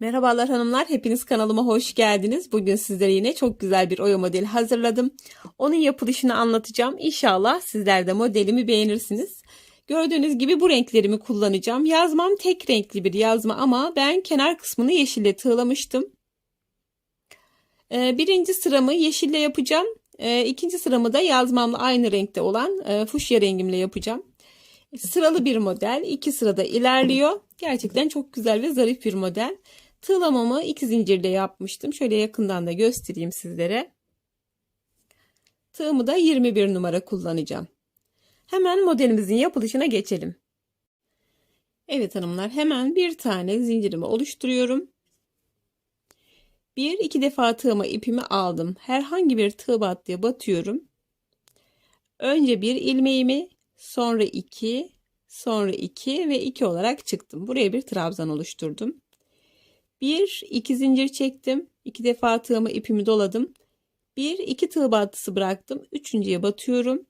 Merhabalar hanımlar, hepiniz kanalıma hoş geldiniz. Bugün sizlere yine çok güzel bir oya modeli hazırladım. Onun yapılışını anlatacağım. İnşallah sizler de modelimi beğenirsiniz. Gördüğünüz gibi bu renklerimi kullanacağım. Yazmam tek renkli bir yazma ama ben kenar kısmını yeşille tığlamıştım. Ee, birinci sıramı yeşille yapacağım. Ee, ikinci sıramı da yazmamla aynı renkte olan e, fuşya rengimle yapacağım. Sıralı bir model. iki sırada ilerliyor. Gerçekten çok güzel ve zarif bir model. Tığlamamı iki zincirle yapmıştım. Şöyle yakından da göstereyim sizlere. Tığımı da 21 numara kullanacağım. Hemen modelimizin yapılışına geçelim. Evet hanımlar hemen bir tane zincirimi oluşturuyorum. Bir iki defa tığıma ipimi aldım. Herhangi bir tığ battıya batıyorum. Önce bir ilmeğimi sonra iki sonra iki ve iki olarak çıktım. Buraya bir trabzan oluşturdum. Bir iki zincir çektim. iki defa tığımı ipimi doladım. Bir iki tığ battısı bıraktım. Üçüncüye batıyorum.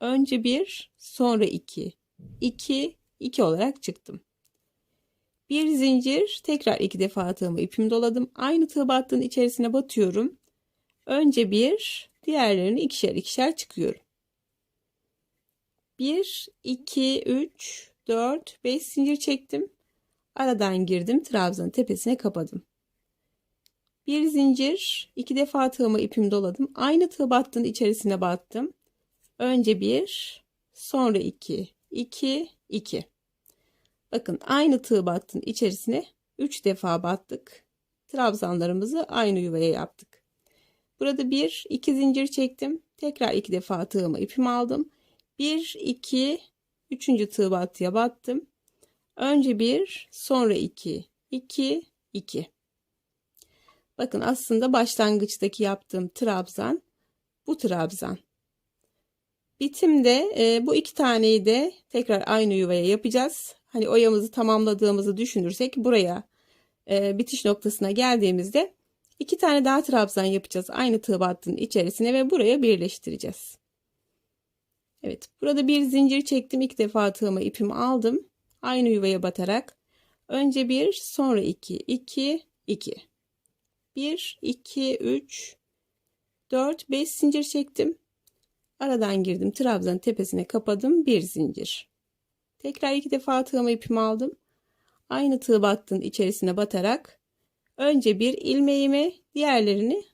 Önce bir sonra iki. iki iki olarak çıktım. Bir zincir tekrar iki defa tığımı ipimi doladım. Aynı tığ battığın içerisine batıyorum. Önce bir diğerlerini ikişer ikişer çıkıyorum. 1, 2, 3, 4, 5 zincir çektim. Aradan girdim. Trabzanın tepesine kapadım. Bir zincir, iki defa tığıma ipimi doladım. Aynı tığ battığın içerisine battım. Önce bir, sonra iki, iki, iki. Bakın aynı tığ battığın içerisine üç defa battık. Trabzanlarımızı aynı yuvaya yaptık. Burada bir, iki zincir çektim. Tekrar iki defa tığıma ipimi aldım. 1 2 3. tığ battıya battım. Önce 1, sonra 2, 2, 2. Bakın aslında başlangıçtaki yaptığım trabzan bu trabzan. Bitimde e, bu iki taneyi de tekrar aynı yuvaya yapacağız. Hani oyamızı tamamladığımızı düşünürsek buraya e, bitiş noktasına geldiğimizde iki tane daha trabzan yapacağız. Aynı tığ battığın içerisine ve buraya birleştireceğiz. Evet burada bir zincir çektim. ilk defa tığıma ipimi aldım. Aynı yuvaya batarak. Önce bir sonra iki. iki iki. Bir iki üç dört beş zincir çektim. Aradan girdim. Trabzanın tepesine kapadım. Bir zincir. Tekrar iki defa tığıma ipimi aldım. Aynı tığ battığın içerisine batarak önce bir ilmeğimi diğerlerini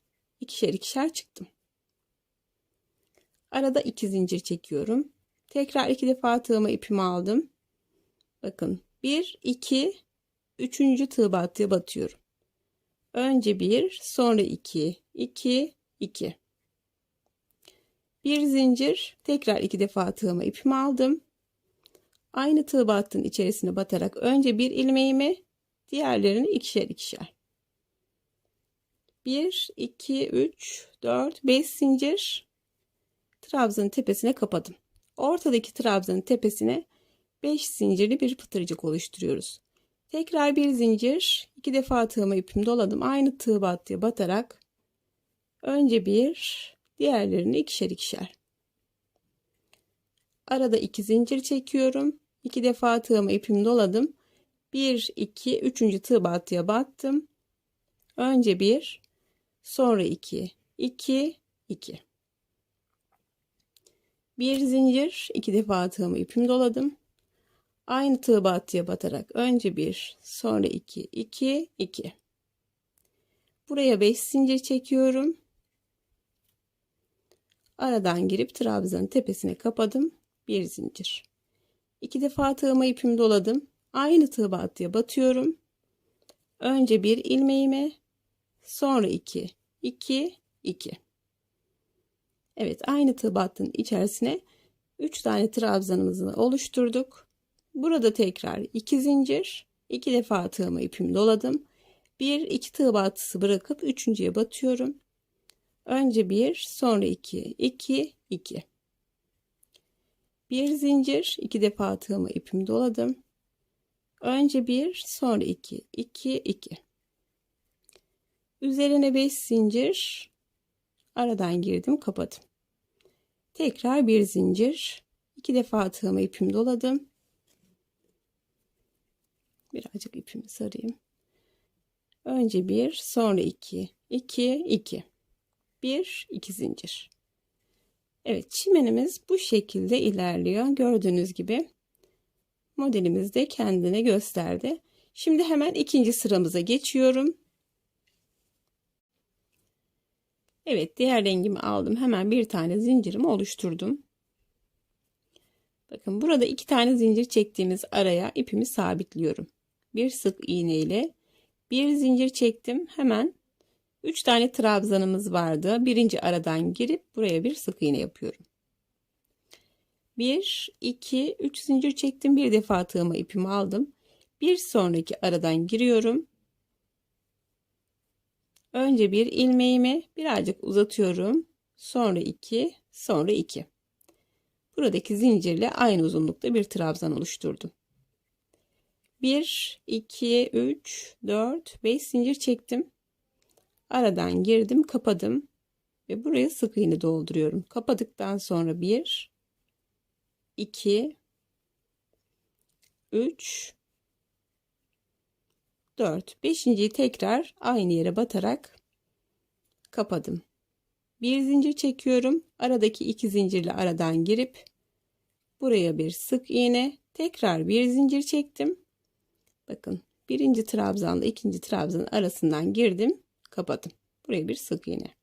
ikişer ikişer çıktım. Arada iki zincir çekiyorum. Tekrar iki defa tığıma ipimi aldım. Bakın bir, iki, üçüncü tığ battıya batıyorum. Önce bir, sonra iki, iki, iki. Bir zincir, tekrar iki defa tığıma ipimi aldım. Aynı tığ battığın içerisine batarak önce bir ilmeğimi, diğerlerini ikişer ikişer. 1, 2, 3, 4, 5 zincir trabzanın tepesine kapadım. Ortadaki trabzanın tepesine 5 zincirli bir pıtırcık oluşturuyoruz. Tekrar bir zincir, iki defa tığıma ipimi doladım. Aynı tığ battıya batarak önce bir, diğerlerini ikişer ikişer. Arada iki zincir çekiyorum. İki defa tığıma ipimi doladım. 1 2 3. tığ battıya battım. Önce bir, sonra iki, iki, iki. Bir zincir, iki defa tığımı ipimi doladım. Aynı tığ battıya batarak önce bir, sonra iki, iki, iki. Buraya beş zincir çekiyorum. Aradan girip trabzanın tepesine kapadım. Bir zincir. İki defa tığıma ipimi doladım. Aynı tığ battıya batıyorum. Önce bir ilmeğime, sonra iki, iki, iki. Evet aynı tığ battığın içerisine 3 tane trabzanımızı oluşturduk. Burada tekrar 2 zincir, 2 defa tığımı ipimi doladım. 1 2 tığ battısı bırakıp üçüncüye batıyorum. Önce 1, sonra 2, 2, 2. Bir zincir, 2 defa tığımı ipimi doladım. Önce 1, sonra 2, 2, 2. Üzerine 5 zincir, aradan girdim, kapadım. Tekrar bir zincir. iki defa tığıma ipimi doladım. Birazcık ipimi sarayım. Önce bir, sonra iki, iki, iki. Bir, iki zincir. Evet, çimenimiz bu şekilde ilerliyor. Gördüğünüz gibi modelimiz de kendine gösterdi. Şimdi hemen ikinci sıramıza geçiyorum. Evet, diğer rengimi aldım. Hemen bir tane zincirimi oluşturdum. Bakın burada iki tane zincir çektiğimiz araya ipimi sabitliyorum. Bir sık iğne ile bir zincir çektim. Hemen 3 tane trabzanımız vardı. Birinci aradan girip buraya bir sık iğne yapıyorum. 1 2 3 zincir çektim. Bir defa tığıma ipimi aldım. Bir sonraki aradan giriyorum. Önce bir ilmeğimi birazcık uzatıyorum. Sonra 2, sonra 2. Buradaki zincirle aynı uzunlukta bir trabzan oluşturdum. 1, 2, 3, 4, 5 zincir çektim. Aradan girdim, kapadım ve buraya sık iğne dolduruyorum. Kapadıktan sonra 1, 2, 3, 4, 5.yi tekrar aynı yere batarak kapadım. Bir zincir çekiyorum. Aradaki iki zincirle aradan girip buraya bir sık iğne, tekrar bir zincir çektim. Bakın birinci trabzanla ikinci trabzanın arasından girdim, kapadım. Buraya bir sık iğne.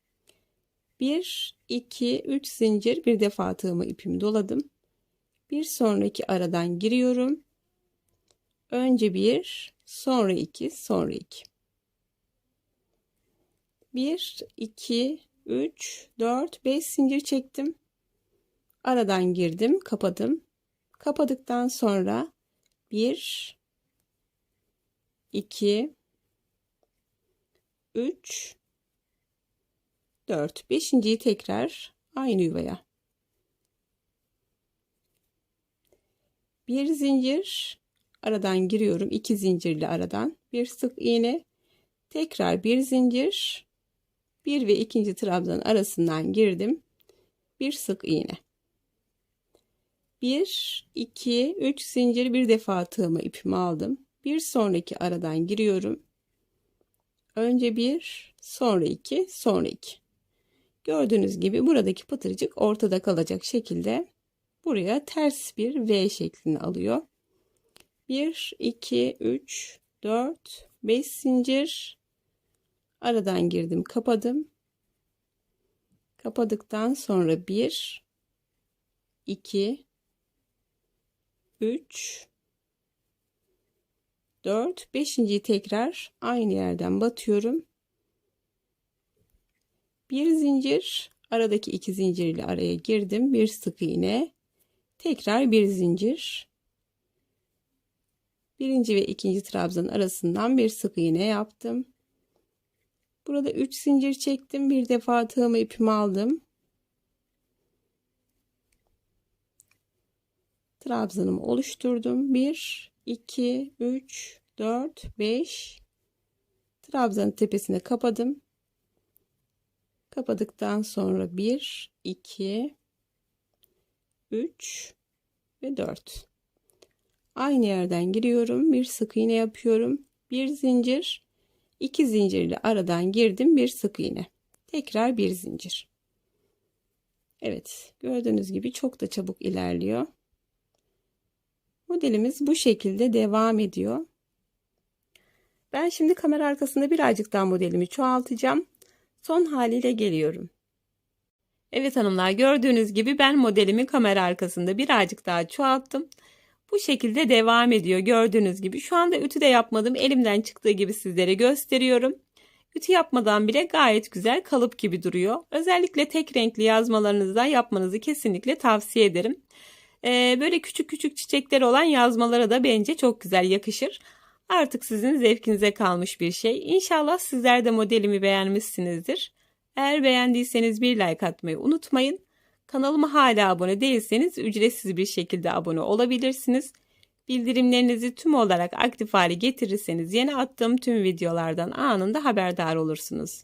1 2 3 zincir bir defa tığımı ipimi doladım. Bir sonraki aradan giriyorum. Önce bir, sonra iki, sonra iki. 1 2 3 4 5 zincir çektim. Aradan girdim, kapadım. Kapadıktan sonra 1 2 3 4 beşinciyi tekrar aynı yuvaya. Bir zincir aradan giriyorum. İki zincirli aradan bir sık iğne. Tekrar bir zincir. Bir ve ikinci trabzan arasından girdim. Bir sık iğne. 1 2 3 zincir bir defa tığımı ipimi aldım bir sonraki aradan giriyorum. Önce bir sonra iki sonra iki. Gördüğünüz gibi buradaki pıtırcık ortada kalacak şekilde buraya ters bir V şeklini alıyor. 1 2 3 4 5 zincir. Aradan girdim kapadım. Kapadıktan sonra 1 2 3 4 5.yi tekrar aynı yerden batıyorum. Bir zincir. Aradaki iki zincir ile araya girdim. Bir sık iğne. Tekrar bir zincir. Birinci ve ikinci trabzanın arasından bir sık iğne yaptım. Burada 3 zincir çektim. Bir defa tığımı ipimi aldım. Trabzanımı oluşturdum. 1 2 3 4 5 trabzanın tepesine kapadım. Kapadıktan sonra 1 2 3 ve 4 aynı yerden giriyorum. Bir sık iğne yapıyorum. Bir zincir. İki zincir ile aradan girdim. Bir sık iğne. Tekrar bir zincir. Evet gördüğünüz gibi çok da çabuk ilerliyor modelimiz bu şekilde devam ediyor ben şimdi kamera arkasında birazcık daha modelimi çoğaltacağım son haliyle geliyorum Evet hanımlar gördüğünüz gibi ben modelimi kamera arkasında birazcık daha çoğalttım bu şekilde devam ediyor gördüğünüz gibi. Şu anda ütü de yapmadım. Elimden çıktığı gibi sizlere gösteriyorum. Ütü yapmadan bile gayet güzel kalıp gibi duruyor. Özellikle tek renkli yazmalarınızda yapmanızı kesinlikle tavsiye ederim. Ee, böyle küçük küçük çiçekleri olan yazmalara da bence çok güzel yakışır. Artık sizin zevkinize kalmış bir şey. İnşallah sizler de modelimi beğenmişsinizdir. Eğer beğendiyseniz bir like atmayı unutmayın. Kanalıma hala abone değilseniz ücretsiz bir şekilde abone olabilirsiniz. Bildirimlerinizi tüm olarak aktif hale getirirseniz yeni attığım tüm videolardan anında haberdar olursunuz.